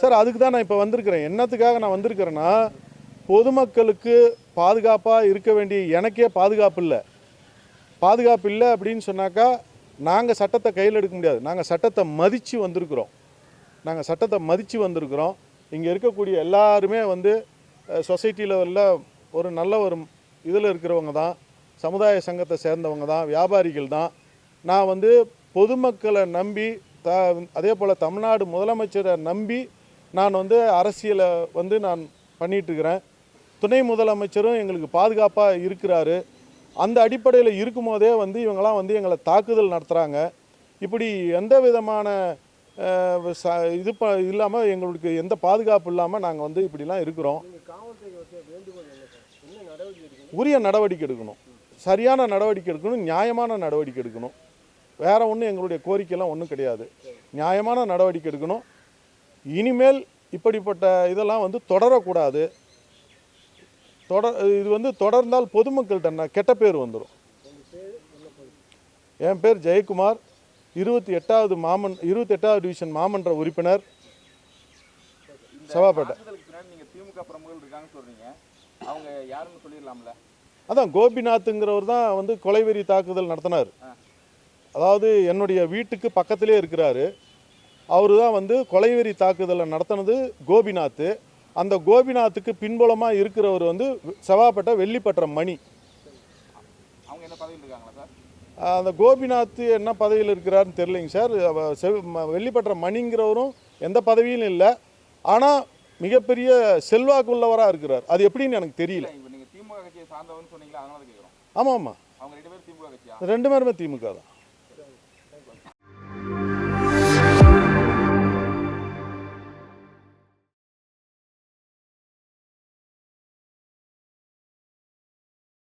Sir அதுக்கு தான் நான் இப்போ வந்திருக்கிறேன். என்னத்துக்காக நான் வந்திருக்கிறேன்னா பொதுமக்களுக்கு பாதுகாப்பாக இருக்க வேண்டிய எனக்கே பாதுகாப்பு இல்லை. பாதுகாப்பு இல்லை அப்படின்னு சொன்னாக்கா நாங்கள் சட்டத்தை கையில் எடுக்க முடியாது. நாங்கள் சட்டத்தை மதித்து வந்திருக்கிறோம். நாங்கள் சட்டத்தை மதித்து வந்திருக்கிறோம். இங்கே இருக்கக்கூடிய எல்லாருமே வந்து சொசைட்டி லெவலில் ஒரு நல்ல ஒரு இதில் இருக்கிறவங்க தான். சமுதாய சங்கத்தை சேர்ந்தவங்க தான். வியாபாரிகள் தான். நான் வந்து பொதுமக்களை நம்பி த அதே போல் தமிழ்நாடு முதலமைச்சரை நம்பி நான் வந்து அரசியலை வந்து நான் பண்ணிகிட்ருக்கிறேன் துணை முதலமைச்சரும் எங்களுக்கு பாதுகாப்பாக இருக்கிறாரு. அந்த அடிப்படையில் இருக்கும்போதே வந்து இவங்கெல்லாம் வந்து எங்களை தாக்குதல் நடத்துகிறாங்க இப்படி எந்த விதமான ச- இது ப இல்லாமல் எங்களுக்கு எந்த பாதுகாப்பு இல்லாமல் நாங்கள் வந்து இப்படிலாம் இருக்கிறோம். உரிய நடவடிக்கை எடுக்கணும். சரியான நடவடிக்கை எடுக்கணும் நியாயமான நடவடிக்கை எடுக்கணும். வேறு ஒன்றும் எங்களுடைய கோரிக்கைலாம் ஒன்றும் கிடையாது. நியாயமான நடவடிக்கை எடுக்கணும். இனிமேல் இப்படிப்பட்ட இதெல்லாம் வந்து தொடரக்கூடாது. தொடர் இது வந்து தொடர்ந்தால் பொதுமக்கள்கிட்ட ந- கெட்ட பேர் வந்துடும் என் பேர் ஜெயக்குமார். இருபத்தி எட்டாவது மாமன் இருபத்தி எட்டாவது டிவிஷன் மாமன்ற உறுப்பினர். சபாப்பேட்டை. அதான் கோபிநாத்துங்கிறவர் தான் வந்து கொலைவெறி தாக்குதல் நடத்தினார். அதாவது என்னுடைய வீட்டுக்கு பக்கத்திலே இருக்கிறாரு. அவர் தான் வந்து கொலைவெறி தாக்குதலை நடத்தினது கோபிநாத். அந்த கோபிநாத்துக்கு பின்புலமாக இருக்கிறவர் வந்து செவாப்பேட்டை வெள்ளிப்பட்டுற மணி. அவங்க என்ன பதவியில் இருக்காங்களா சார்? அந்த கோபிநாத் என்ன பதவியில் இருக்கிறாருன்னு தெரியலைங்க சார். செவ்- வெள்ளிப்பட்டுற மணிங்கிறவரும் எந்த பதவியும் இல்லை. ஆனால் மிகப்பெரிய செல்வாக்குள்ளவராக இருக்கிறார். அது எப்படின்னு எனக்கு தெரியல. ஆமாம். ஆமாம் ரெண்டு பேருமே திமுக தான்.